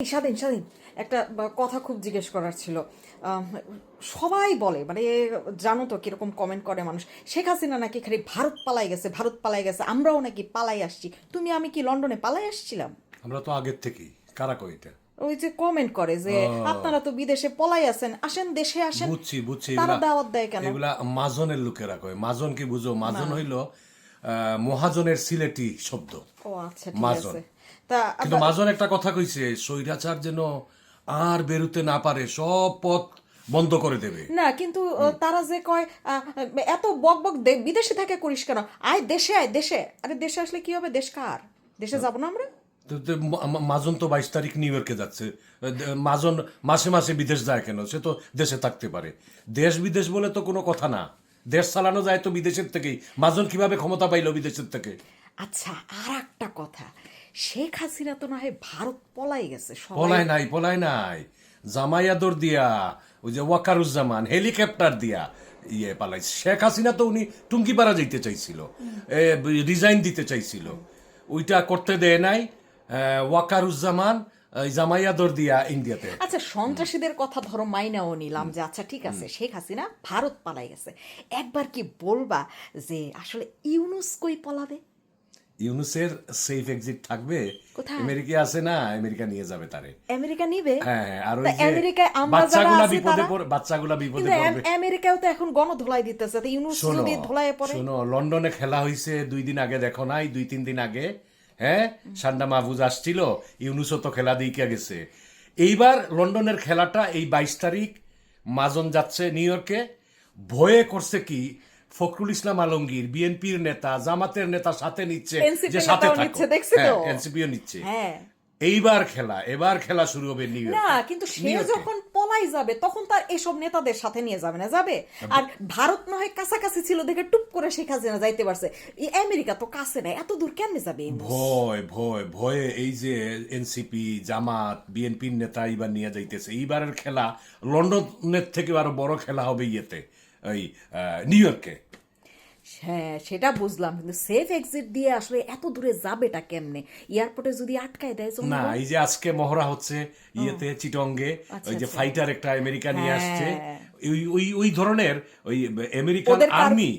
স্বাধীন স্বাধীন। একটা কথা খুব জিজ্ঞেস করার ছিল। সবাই বলে মানে জানো তো কীরকম কমেন্ট করে মানুষ। শেখ হাসিনা নাকি খালি ভারত পালাই গেছে ভারত পালাই গেছে আমরাও নাকি পালাই আসছি। তুমি আমি কি লন্ডনে পালাই আসছিলাম? আমরা তো আগের থেকেই। কারা কয় এটা? ওই যে কমেন্ট করে যে আপনারা তো বিদেশে পলাই আছেন আসেন দেশে আসেন। বুঝছি বুঝছি তারা দাওয়াত দেয় কেন? এগুলা মাজনের লোকেরা কয়। মাজন কি বুঝো? মাজন হইল মহাজনের সিলেটি শব্দ। ও আচ্ছা ঠিক আছে। তা কিন্তু একটা কথা কইছে স্বৈরাচার যেন আর বেরুতে না পারে সব পথ বন্ধ করে দেবে। না কিন্তু তারা যে কয় এত বক বক বিদেশে থাকে করিস কেন? আয় দেশে আয় দেশে। আরে দেশে আসলে কি হবে? দেশ কার? দেশে যাব না আমরা? মাজন তো বাইশ তারিখ নিউ ইয়র্কে যাচ্ছে। মাজন মাসে মাসে বিদেশ যায় কেন? সে তো দেশে থাকতে পারে। দেশ বিদেশ বলে তো কোনো কথা না। দেশ চালানো যায় তো বিদেশের থেকেই। মাজন কীভাবে ক্ষমতা পাইলো বিদেশের থেকে? আচ্ছা আর একটা কথা। শেখ হাসিনা তো না হয় ভারত পলাই গেছে পলায় নাই পলায় নাই। জামাইয়াদর দিয়া ওই যে ওয়াকারুজ্জামান হেলিকপ্টার দিয়া ইয়ে পালাই শেখ হাসিনা তো উনি টুঙ্গিপাড়া যাইতে চাইছিল রিজাইন দিতে চাইছিল। ওইটা করতে দেয় নাই ওয়াকারুজ্জামান জামাইয়াদর দিয়া ইন্ডিয়াতে। আচ্ছা সন্ত্রাসীদের কথা ধরো মাইনাও নিলাম যে আচ্ছা ঠিক আছে শেখ হাসিনা ভারত পালাই গেছে। একবার কি বলবা যে আসলে ইউনুস কই পলাবে? ইউনুসের সেফ এক্সিট থাকবে আমেরিকা আছে না আমেরিকা নিয়ে যাবে তারে। আমেরিকা নিবে? হ্যাঁ হ্যাঁ, আর ওই আমেরিকায় আমরা যারা আছি বিপদে পড়ে বাচ্চাগুলা বিপদে পড়বে। আম- আমেরিকাও তো এখন গণধোলাই দিতেছে তো ইউনুস যদি ধোলায় পড়ে শোনো লন্ডনে খেলা হয়েছে দুই দিন আগে দেখো নাই দুই তিন দিন আগে হ্যাঁ? সান্ডা মাহফুজ আসছিল ইউনুসও তো খেলা দিয়ে গেছে। এইবার লন্ডনের খেলাটা এই বাইশ তারিখ মাজন যাচ্ছে নিউ ইয়র্কে। ভয়ে করছে কি? ফখরুল ইসলাম আলমগীর বিএনপির নেতা জামাতের নেতা সাথে নিচ্ছে যে সাথে নেতাও থাকো নিচ্ছে, দেখছ তো? এনসিপিও নিচ্ছে। হ্যাঁ। এইবার খেলা এবার খেলা শুরু হবে নিউ না কিন্তু সে যখন পলাই যাবে তখন তার এসব নেতাদের সাথে নিয়ে যাবে না যাবে? আর ভারত না হয় কাছাকাছি ছিল দেখে টুপ করে শেখ হাসিনা যাইতে পারছে। আমেরিকা তো কাছে না এত দূর কেমনে যাবে ভয় ভয় ভয়ে এই যে এনসিপি জামাত বিএনপির নেতা এবার নিয়ে যাইতেছে। এইবারের খেলা লন্ডনের থেকে আরও বড় খেলা হবে ইয়েতে। ওই নিউ ইয়র্কে হ্যাঁ সেটা বুঝলাম কিন্তু সেফ এক্সিট দিয়ে আসলে এত দূরে যাবেটা কেমনে? এয়ারপোর্টে যদি আটকায় দেয়? না এই যে আজকে মহড়া হচ্ছে ইয়েতে চিটঙ্গে ওই যে আচ্ছা। ফাইটার একটা আমেরিকা নিয়ে আসছে। হ্যাঁ। ওই ওই ওই ধরনের ওই আমেরিকান আর্মি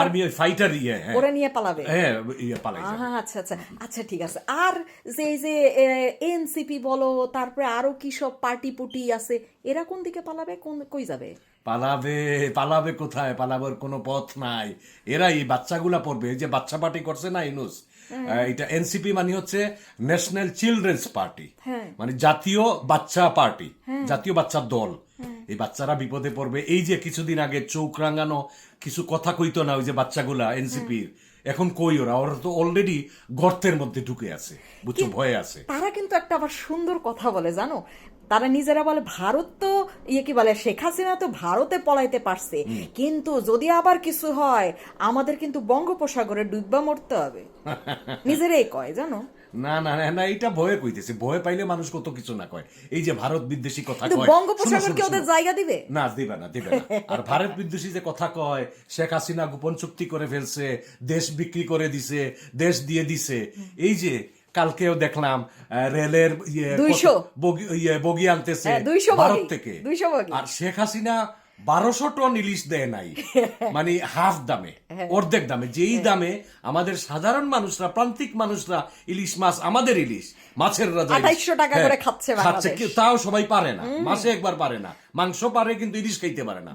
আর্মি ওই ফাইটার ইয়ে হ্যাঁ। ওরা নিয়ে পালাবে? হ্যাঁ ইয়ে পালাই আচ্ছা আচ্ছা আচ্ছা ঠিক আছে। আর যে এই যে এনসিপি বলো তারপরে আরও কি সব পার্টি পুটি আছে এরা কোন দিকে পালাবে কোন কই যাবে? পালাবে পালাবে কোথায়? পালাবার কোনো পথ নাই। এরা এই বাচ্চাগুলা পড়বে। এই যে বাচ্চা পার্টি করছে না ইনুস এটা এনসিপি মানে হচ্ছে ন্যাশনাল চিলড্রেন্স পার্টি। হ্যাঁ। মানে জাতীয় বাচ্চা পার্টি জাতীয় বাচ্চার দল। এই বাচ্চারা বিপদে পড়বে। এই যে কিছুদিন আগে চোখ রাঙানো কিছু কথা কইতো না ওই যে বাচ্চাগুলা এনসিপির এখন কই ওরা? ওরা তো অলরেডি গর্তের মধ্যে ঢুকে আছে। বুঝছ? ভয়ে আছে। তারা কিন্তু একটা আবার সুন্দর কথা বলে জানো? তারা নিজেরা বলে ভারত তো ইয়ে কি বলে শেখ হাসিনা তো ভারতে পলাইতে পারছে। কিন্তু যদি আবার কিছু হয় আমাদের কিন্তু বঙ্গোপসাগরে ডুববা মরতে হবে। নিজেরাই কয় জানো? না না না এটা ভয়ে কইতেছে। ভয় পাইলে মানুষ কত কিছু না কয়। এই যে ভারত বিদ্বেষী কথা কয়। বঙ্গোপসাগর কি ওদের জায়গা দিবে? না দিবে না দিবে না। আর ভারত বিদ্বেষী যে কথা কয় শেখ হাসিনা গোপন চুক্তি করে ফেলছে দেশ বিক্রি করে দিছে দেশ দিয়ে দিছে। এই যে কালকেও দেখলাম রেলের ইয়ে বগি ইয়ে আনতেছে হ্যাঁ, ভারত থেকে। আর শেখ হাসিনা বারোশো টন ইলিশ দেয় নাই মানে হাফ দামে হ্যাঁ। অর্ধেক দামে। যেই দামে আমাদের সাধারণ মানুষরা প্রান্তিক মানুষরা ইলিশ মাছ আমাদের ইলিশ মাছের রাজা টাকা হ্যাঁ, করে খাচ্ছে। কেউ- তাও সবাই পারে না মাসে একবার পারে না মাংস পারে কিন্তু ইলিশ খাইতে পারে না।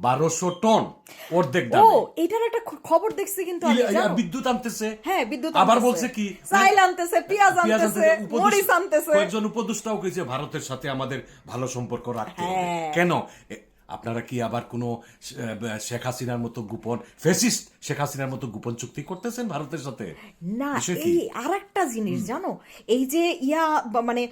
বারোশো টন অর্ধেক ও দামে এটার একটা খবর দেখছি কিন্তু? বিদ্যুৎ আনতেছে। হ্যাঁ বিদ্যুৎ আবার বলছে কি চাইল আনতেছে পেঁয়াজ আনতেছে মরিচ আনতেছে। কয়েকজন উপদেষ্টাও কইছে ভারতের সাথে আমাদের ভালো সম্পর্ক রাখতে হ্যাঁ। কেন? আপনারা কি আবার কোনো শেখ হাসিনার মতো গোপন ফেসিস্ট শেখ হাসিনার মতো গোপন চুক্তি করতেছেন ভারতের সাথে? না এই আর একটা জিনিস জানো এই যে ইয়া মানে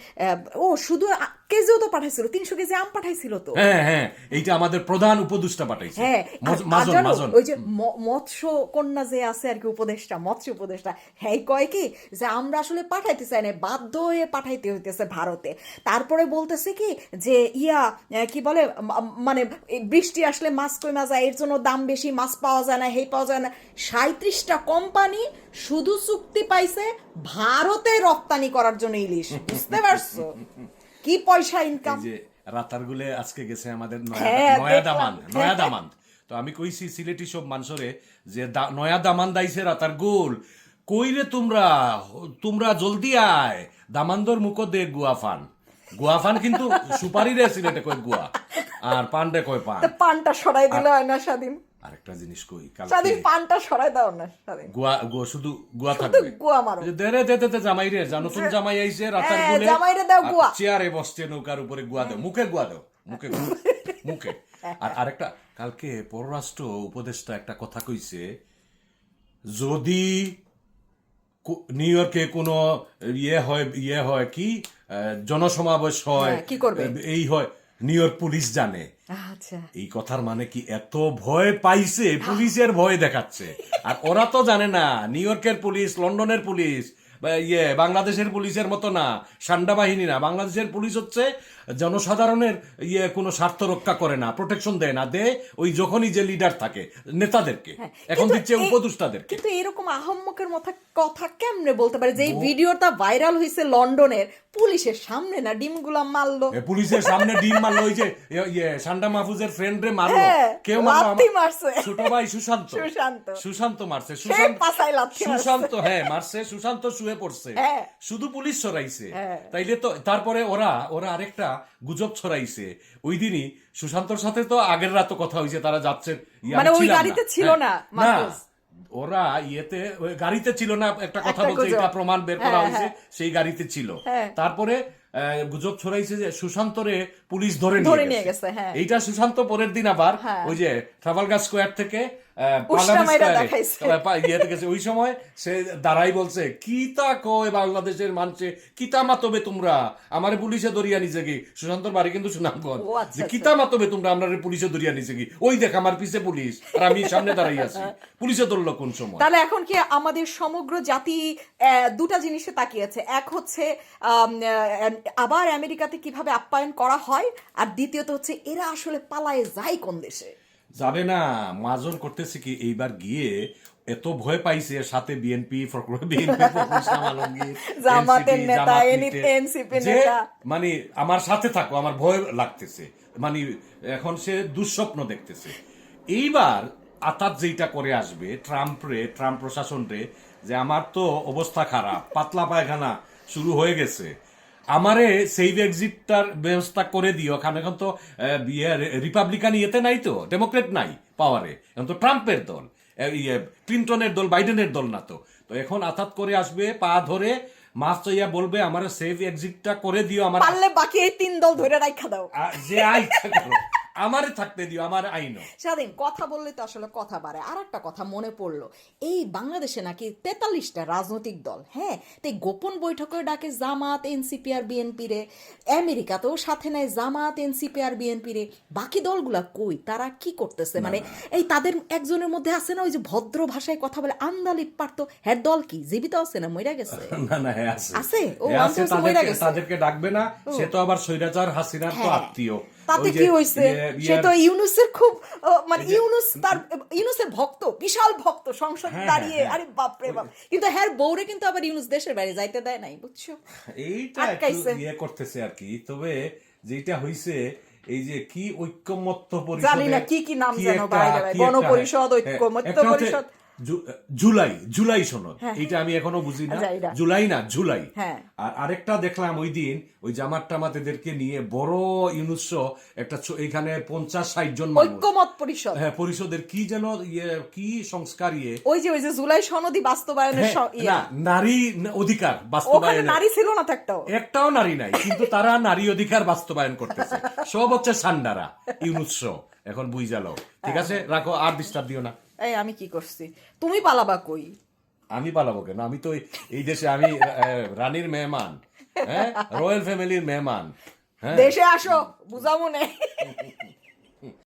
ও শুধু কেজিও তো পাঠাইছিল তিনশো কেজি আম পাঠাইছিল তো। হ্যাঁ হ্যাঁ এইটা আমাদের প্রধান উপদেষ্টা পাঠাইছে। হ্যাঁ মাজন মাজন। ওই যে মৎস্য কন্যা যে আছে আর কি উপদেষ্টা মৎস্য উপদেষ্টা হ্যাঁ কয় কি যে আমরা আসলে পাঠাইতে চাই না বাধ্য হয়ে পাঠাইতে হইতেছে ভারতে। তারপরে বলতেছে কি যে ইয়া কি বলে মানে বৃষ্টি আসলে মাছ কমা যায় এর জন্য দাম বেশি মাছ পাওয়া যায় না হেই পাওয়া যায় না। সাঁত্রিশটা কোম্পানি শুধু চুক্তি পাইছে ভারতে রপ্তানি করার জন্য ইলিশ বুঝতে পারছ? কি পয়সা ইনকাম এই রাতার গুলে আজকে গেছে আমাদের নয়া হ্যাঁ। দামান নয়া দামান। তো আমি কইছি সিলেটি সব মানুষরে যে নয়া দামান দাইছে রাতার গোল কইরে তোমরা তোমরা জলদি আয় দামান্দর মুখ দে গুয়া ফান গুয়া ফান কিন্তু সুপারি রে সিলেটে কয় গুয়া আর কয় পান। পানটা সরাই দিলে হয় না স্বাধীন? আরেকটা জিনিস কই স্বাধীন পানটা সরাই দাও না স্বাধীন। গুয়া গুয়া শুধু গুয়া থাকবে। গুয়া মারো। যে দে রে দে দে জামাই রে যা নতুন জামাই আইছে রাতার হ্যাঁ, গুলে জামাইরে দাও গুয়া। চেয়ারে বসছে নৌকার উপরে গুয়া দাও মুখে গুয়া দাও মুখে মুখে। আর আরেকটা কালকে পররাষ্ট্র উপদেষ্টা একটা কথা কইছে যদি নিউ ইয়র্কে কোনো ইয়ে হয় ইয়ে হয় কি জনসমাবেশ হয়। হ্যাঁ, কি করবে? এই হয় নিউ ইয়র্ক পুলিশ জানে। আচ্ছা। এই কথার মানে কি এত ভয় পাইছে? পুলিশের ভয় দেখাচ্ছে। আর ওরা তো জানে না নিউ ইয়র্কের পুলিশ লন্ডনের পুলিশ ইয়ে বাংলাদেশের পুলিশের মতো না সান্ডা বাহিনী না। বাংলাদেশের পুলিশ হচ্ছে জনসাধারণের ইয়ে কোনো স্বার্থ রক্ষা করে না প্রোটেকশন দেয় না দে ওই যখনই যে লিডার থাকে নেতাদেরকে। এখন হ্যাঁ, দিচ্ছে এই- উপদেষ্টাদেরকে। কিন্তু এরকম আহম্মকের মতো কথা কেমনে বলতে পারে? যে এই ভিডিওটা ভাইরাল হয়েছে লন্ডনের পুলিশের সামনে না? ডিমগুলা মারলো। পুলিশের সামনে ডিম মারলো ওই যে ইয়ে- সান্ডা মাহফুজের ফ্রেন্ড রে মারলো। হ্যাঁ, কেউ মারছে। ছোট ভাই সুশান্ত। সুশান্ত। সুশান্ত মারছে সুশান্ত। সুশান্ত হ্যাঁ মারছে সুশান্ত শুয়ে পড়ছে হ্যাঁ। শুধু পুলিশ ছড়াইছে হ্যাঁ। তাইলে তো তারপরে ওরা ওরা আরেকটা গুজব ছড়াইছে ওই দিনই সুশান্তর সাথে তো আগের রাতও কথা হয়েছে তারা যাচ্ছে মানে ওই গাড়িতে ছিল না, হ্যাঁ। ওরা ইয়েতে গাড়িতে ছিল না একটা কথা বলছে এটা প্রমাণ বের করা হ্যাঁ, হয়েছে হ্যাঁ। সেই গাড়িতে ছিল। তারপরে গুজব ছড়াইছে যে সুশান্তরে পুলিশ ধরে নিয়ে গেছে। এইটা সুশান্ত পরের দিন আবার। ওই যে ট্রাফালগার স্কোয়ার থেকে গেছে ওই সময় সে দাঁড়াই বলছে কিতা কয় বাংলাদেশের মানুষে? কিতা মাতবে তোমরা? আমারে পুলিশে দরিয়া কি? সুশান্তর বাড়ি কিন্তু সুনামগঞ্জ। আচ্ছা, যে আচ্ছা। কিতা মাতবে তোমরা? আমরা পুলিশে দরিয়া নিছে কি? ওই দেখ আমার পিছে পুলিশ আর আমি সামনে দাঁড়াই আছি। পুলিশে ধরলো কোন সময়? তাহলে এখন কি আমাদের সমগ্র জাতি আহ, দুটা জিনিসে তাকিয়েছে এক হচ্ছে আবার আমেরিকাতে কীভাবে আপ্যায়ন করা হয়? আর দ্বিতীয়ত হচ্ছে এরা আসলে পালায়ে যায় কোন দেশে? যাবে না মাজন করতেছে কি? এইবার গিয়ে এত ভয় পাইছে সাথে বিএনপি। মানে আমার সাথে থাকো আমার ভয় লাগতেছে। মানে এখন সে দুঃস্বপ্ন দেখতেছে। এইবার আতাত যেটা করে আসবে ট্রাম্প রে ট্রাম্প প্রশাসন রে যে আমার তো অবস্থা খারাপ পাতলা পায়খানা শুরু হয়ে গেছে। আমারে সেভ এক্সিটটার ব্যবস্থা করে দিও। কারণ এখন তো ইয়ে, রিপাবলিকান ইয়েতে নাই তো ডেমোক্রেট নাই পাওয়ারে এখন তো ট্রাম্পের দল ইয়ে ক্লিন্টনের দল বাইডেনের দল না তো। তো এখন আতাত করে আসবে পা ধরে মাছ চাইয়া বলবে আমার সেভ এক্সিটটা করে দিও আমার পারলে বাকি এই তিন দল ধরে রাখা দাও। যে আই আমারে থাকতে দিও আমার আইনও। স্বাধীন কথা বললে তো আসলে কথা বাড়ে। আর একটা কথা মনে পড়ল এই বাংলাদেশে নাকি তেতাল্লিশটা রাজনৈতিক দল হ্যাঁ? তাই গোপন বৈঠকে ডাকে জামাত এনসিপি আর বিএনপি রে। আমেরিকাতেও সাথে নেয় জামাত এনসিপি আর বিএনপি রে। বাকি দলগুলা কই? তারা কি করতেছে? মানে এই তাদের একজনের মধ্যে আছে না ওই যে ভদ্র ভাষায় কথা বলে আন্দালিপ পারতো হ্যাঁ দল কি? জীবিত আছে না মইরা গেছে? না না আছে। আছে? ও, আছে মইরা তাদেরকে গেছে। তাদেরকে ডাকবে না সে তো আবার স্বৈরাচার হাসিনার তো হ্যাঁ। আত্মীয়। তাতে কি হয়েছে সে তো ইউনুসের খুব মানে ইউনুস তার ইউনুসের ভক্ত বিশাল ভক্ত সংসদ হ্যাঁ, দাঁড়িয়ে হ্যাঁ, আরে বাপরে বাপ। কিন্তু হ্যার বউরে কিন্তু আবার ইউনুস দেশের বাইরে যাইতে দেয় নাই বুঝছ? এইটা ইয়ে করতেছে আর কি। তবে যেটা হইছে এই যে কি ঐক্যমত্য জানি না কি কি নাম একটা- বাইরে। গণপরিষদ, হ্যাঁ, ঐক্যমত্য পরিষদ। জুলাই জুলাই সনদ। হ্যাঁ। এইটা আমি এখনও বুঝি না আচ্ছা, জুলাই না জুলাই। হ্যাঁ। আর আরেকটা দেখলাম ওই দিন ওই জামাত টামাত এদেরকে নিয়ে বড় ইউনুস একটা এখানে পঞ্চাশ ষাট জন ঐক্যমত পরিষদ। হ্যাঁ পরিষদের কি যেন ইয়ে কি সংস্কার ইয়ে? ওই যে ওই যে জুলাই সনদি বাস্তবায়নের হ্যাঁ, ইয়ে। না নারী অধিকার বাস্তবায়ন নারী ছিল না একটাও? একটাও নারী নাই কিন্তু তারা নারী অধিকার বাস্তবায়ন করতেছে। সব হচ্ছে সান্ডারা ইউনুস এখন বুঝ যালো ঠিক আছে রাখো আর ডিস্টার্ব দিও না। এই আমি কি করছি? তুমি পালাবা কই? আমি পালাবো কেন? আমি তো এই- দেশে আমি রানীর মেহমান হ্যাঁ? রয়্যাল ফ্যামিলির মেহমান হ্যাঁ? দেশে আসো বুঝাবো নেই